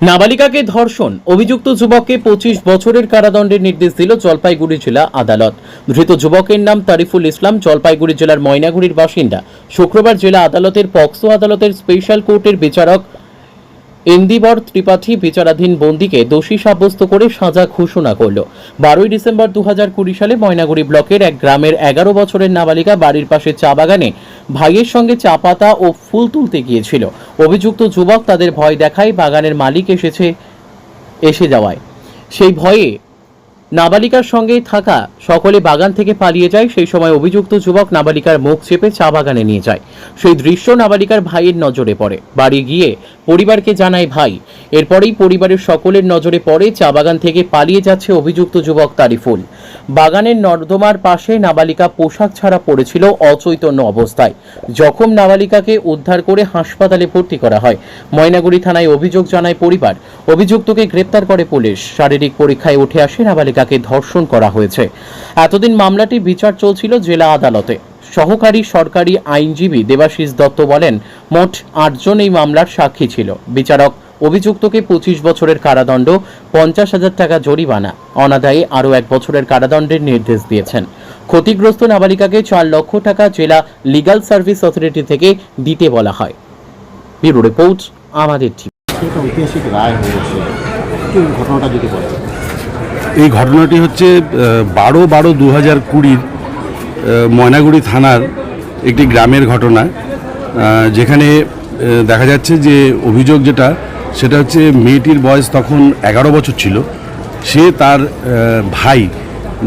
নাবালিকাকে ধর্ষণ। অভিযুক্ত যুবককে পঁচিশ বছরের কারাদণ্ডের নির্দেশ দিল জলপাইগুড়ি জেলা আদালত। ধৃত যুবকের নাম তারিফুল ইসলাম, জলপাইগুড়ি জেলার ময়নাগুড়ির বাসিন্দা। শুক্রবার জেলা আদালতের পক্সো আদালতের স্পেশাল কোর্টের বিচারক ইন্দিবর ত্রিপাঠী বিচারাধীন বন্দিকে দোষী সাব্যস্ত করে সাজা ঘোষণা করল। বারোই ডিসেম্বর দু সালে ময়নাগুড়ি ব্লকের এক গ্রামের এগারো বছরের নাবালিকা বাড়ির পাশে চা বাগানে ভাইয়ের সঙ্গে চা পাতা ও ফুল তুলতে গিয়েছিল। অভিযুক্ত যুবক তাদের ভয় দেখায় বাগানের মালিক এসেছে, এসে যাওয়ায়। সেই ভয়ে নাবালিকার সঙ্গে থাকা সকলে বাগান থেকে পালিয়ে যায়। সেই সময় অভিযুক্ত যুবক নাবালিকার মুখ চেপে চা বাগানে নিয়ে যায়। সেই দৃশ্য নাবালিকার ভাইয়ের নজরে পড়ে। বাড়ি গিয়ে পরিবারকে জানায় ভাই। এরপরেই পরিবারের সকলের নজরে পড়ে চা বাগান থেকে পালিয়ে যাচ্ছে অভিযুক্ত যুবক তারিফুল। বাগানের নর্দমার পাশে নাবালিকা পোশাক ছাড়া পড়েছিল অচৈতন্য অবস্থায়। জখম নাবালিকাকে উদ্ধার করে হাসপাতালে ভর্তি করা হয়। ময়নাগুড়ি থানায় অভিযোগ জানায় পরিবার। অভিযুক্তকে গ্রেপ্তার করে পুলিশ। শারীরিক পরীক্ষায় উঠে আসে নাবালিকাকে ধর্ষণ করা হয়েছে। এতদিন মামলাটি বিচার চলছিল জেলা আদালতে। সহকারী সরকারি আইনজীবী দেবাশিস দত্ত বলেন মোট আটজন এই মামলার সাক্ষী ছিল। বিচারক অভিযুক্তকে পঁচিশ বছরের কারাদণ্ড পঞ্চাশ হাজার টাকা জরিমানা। অনাদায়ে আরও এক বছরের কারাদণ্ডের নির্দেশ দিয়েছেন। ক্ষতিগ্রস্ত নাবালিকাকে চার লক্ষ টাকা জেলা লিগ্যাল সার্ভিস অথরিটি থেকে দিতে বলা হয়। ব্যুরো রিপোর্ট আমাদের একটা ঐতিহাসিক রায় হয়েছে। ঘটনাটা যদি এই ঘটনাটি হচ্ছে বারো বারো দু হাজার কুড়ির ময়নাগুড়ি থানার একটি গ্রামের ঘটনা যেখানে দেখা যাচ্ছে যে অভিযোগ যেটা, সেটা হচ্ছে মেয়েটির বয়স তখন এগারো বছর ছিল। সে তার ভাই,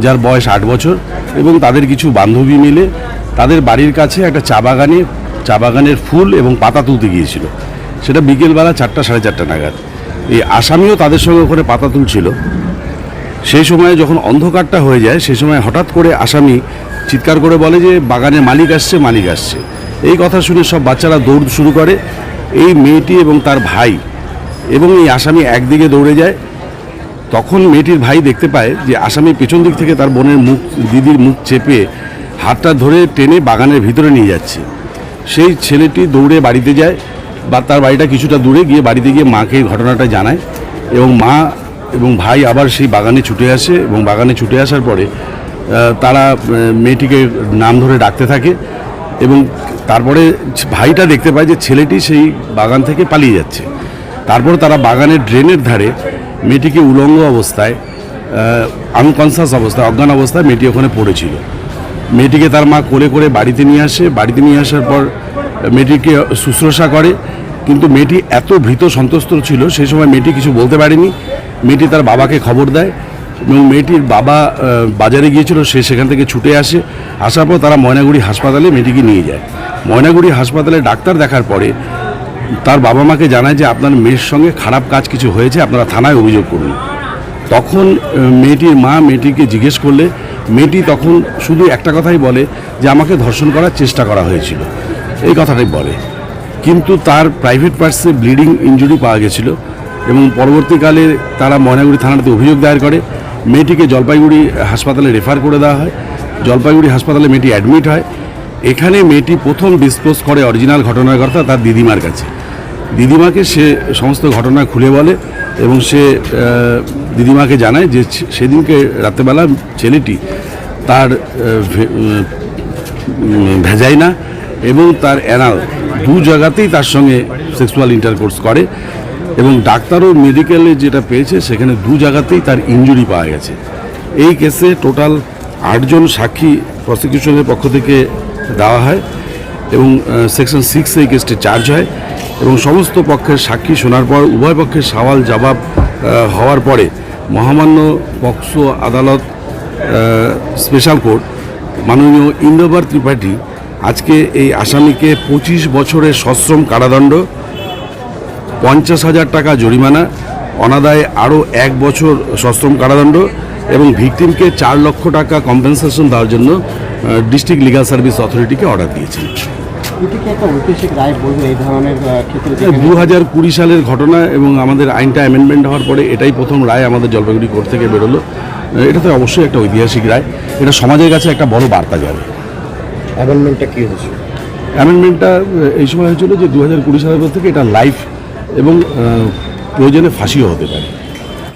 যার বয়স আট বছর এবং তাদের কিছু বান্ধবী মিলে তাদের বাড়ির কাছে একটা চা বাগানে, চা বাগানের ফুল এবং পাতা তুলতে গিয়েছিল। সেটা বিকেলবেলা চারটা সাড়ে চারটা নাগাদ। এই আসামিও তাদের সঙ্গে ওখানে পাতা তুলছিল। সেই সময় যখন অন্ধকারটা হয়ে যায়, সেই সময় হঠাৎ করে আসামি চিৎকার করে বলে যে, বাগানে মালিক আসছে মালিক আসছে। এই কথা শুনে সব বাচ্চারা দৌড় শুরু করে। এই মেয়েটি এবং তার ভাই এবং এই আসামি একদিকে দৌড়ে যায়। তখন মেয়েটির ভাই দেখতে পায় যে, আসামি পেছন দিক থেকে তার বোনের মুখ, দিদির মুখ চেপে হাতটা ধরে টেনে বাগানের ভিতরে নিয়ে যাচ্ছে। সেই ছেলেটি দৌড়ে বাড়িতে যায় বা তার বাড়িটা কিছুটা দূরে গিয়ে বাড়িতে গিয়ে মাকে ঘটনাটা জানায় এবং মা এবং ভাই আবার সেই বাগানে ছুটে আসে এবং বাগানে ছুটে আসার পরে তারা মেয়েটিকে নাম ধরে ডাকতে থাকে এবং তারপরে ভাইটা দেখতে পায় যে ছেলেটি সেই বাগান থেকে পালিয়ে যাচ্ছে। তারপর তারা বাগানের ড্রেনের ধারে মেয়েটিকে উলঙ্গ অবস্থায় আনকনসাস অবস্থায়, অজ্ঞান অবস্থায় মেয়েটি ওখানে পড়েছিল। মেয়েটিকে তার মা কোলে করে বাড়িতে নিয়ে আসে। বাড়িতে নিয়ে আসার পর, মেয়েটিকে শুশ্রূষা করে কিন্তু মেয়েটি এত ভীত সন্তুষ্ট ছিল, সেই সময় মেয়েটি কিছু বলতে পারেনি। মেয়েটি তার বাবাকে খবর দেয় এবং মেয়েটির বাবা বাজারে গিয়েছিল, সে সেখান থেকে ছুটে আসে। আসার পর তারা ময়নাগুড়ি হাসপাতালে মেয়েটিকে নিয়ে যায়। ময়নাগুড়ি হাসপাতালে ডাক্তার দেখার পরে তার বাবা মাকে জানায় যে, আপনার মেয়ের সঙ্গে খারাপ কাজ কিছু হয়েছে, আপনারা থানায় অভিযোগ করুন। তখন মেয়েটির মা মেয়েটিকে জিজ্ঞেস করলে, মেয়েটি তখন শুধু একটা কথাই বলে যে, আমাকে ধর্ষণ করার চেষ্টা করা হয়েছিল। এই কথাটাই বলে। কিন্তু তার প্রাইভেট পার্টসে ব্লিডিং ইনজুরি পাওয়া গেছিল এবং পরবর্তীকালে তারা ময়নাগুড়ি থানাতে অভিযোগ দায়ের করে। মেয়েটিকে জলপাইগুড়ি হাসপাতালে রেফার করে দেওয়া হয়। জলপাইগুড়ি হাসপাতালে মেয়েটি অ্যাডমিট হয়। এখানে মেয়েটি প্রথম ডিসপোজ করে অরিজিনাল ঘটনার কথা তার দিদিমার কাছে। দিদিমাকে সে সমস্ত ঘটনা খুলে বলে এবং সে দিদিমাকে জানায় যে সেদিনকে রাত্রেবেলা ছেলেটি তার ভেজাইনা এবং তার অ্যানাল দু জায়গাতেই তার সঙ্গে সেক্সুয়াল ইন্টারকোর্স করে এবং ডাক্তারও মেডিকেলে যেটা পেয়েছে, সেখানে দু জায়গাতেই তার ইনজুরি পাওয়া গেছে। এই কেসে টোটাল আটজন সাক্ষী প্রসিকিউশনের পক্ষ থেকে দেওয়া হয় এবং সেকশন সিক্স এই কেসটি চার্জ হয় এবং সমস্ত পক্ষের সাক্ষী শোনার পর উভয় পক্ষের সওয়াল জবাব হওয়ার পরে মহামান্য পক্সো আদালত স্পেশাল কোর্ট, মাননীয় ইন্দ্রবার ত্রিপাঠী আজকে এই আসামিকে পঁচিশ বছরের সশ্রম কারাদণ্ড পঞ্চাশ হাজার টাকা জরিমানা অনাদায়ে আরও এক বছর সশ্রম কারাদণ্ড এবং ভিকটিমকে চার লক্ষ টাকা কম্পেনসেশন দেওয়ার জন্য ডিস্ট্রিক্ট লিগাল সার্ভিস অথরিটিকে অর্ডার দিয়েছেন দু হাজার কুড়ি সালের ঘটনা এবং আমাদের আইনটা অ্যামেন্ডমেন্ট হওয়ার পরে এটাই প্রথম রায় আমাদের জলপাইগুড়ি কোর্ট থেকে বেরোলো। এটা তো অবশ্যই একটা ঐতিহাসিক রায়। এটা সমাজের কাছে একটা বড় বার্তা যাবে। অ্যামেন্ডমেন্টটা কী হয়েছিল? অ্যামেন্ডমেন্টটা এই সময় হয়েছিল যে দু হাজার কুড়ি সালের পর থেকে এটা লাইফ এবং প্রয়োজনে ফাঁসিও হতে পারে।